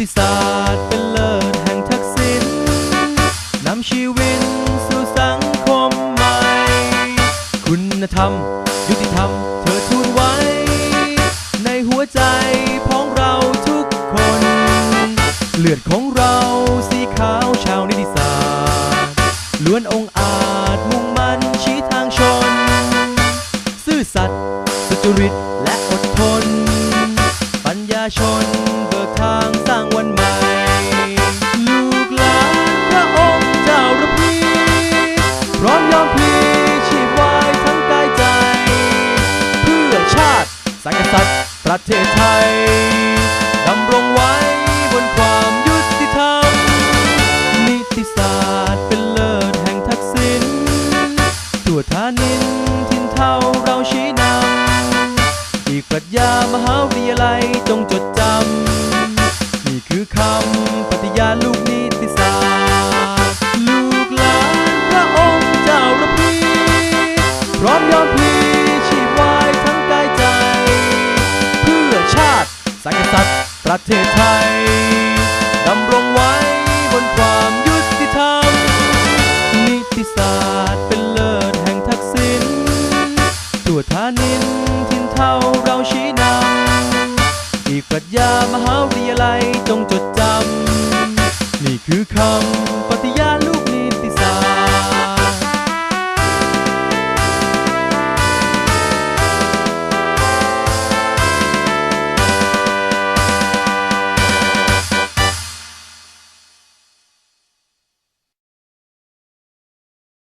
ติศาสตร์เป็นเลิศแห่งทักษิณนำชีวิตสู่สังคมใหม่ คุณธรรม ยุติธรรม เธอทูลไว้ ในหัวใจพ้องเราทุกคน เลือดของเราสีขาวชาวนิติศาสตร์ล้วนองอาจมุ่งมั่นชี้ทางชน ซื่อสัตย์สุจริตและอดทน ปัญญาชน ประเทศไทยดำรงไว้บนความยุติธรรม นิติศาสตร์เป็นเลิศแห่งทักษิณตัวทานินทินเท่าเราชี้นำอีกปรัชญามหาวิทยาลัยจงจดจำ นี่คือคำปฏิญาณลูกนิ สังกษัตริย์ประเทศไทยดำรงไว้บนความยุติธรรม นิติศาสตร์เป็นเลิศแห่งทักษิณตัวทานินทินเท่าเราชี้นำอีกปรัชญามหาวิทยาลัยจงจดจำ นี่คือคำ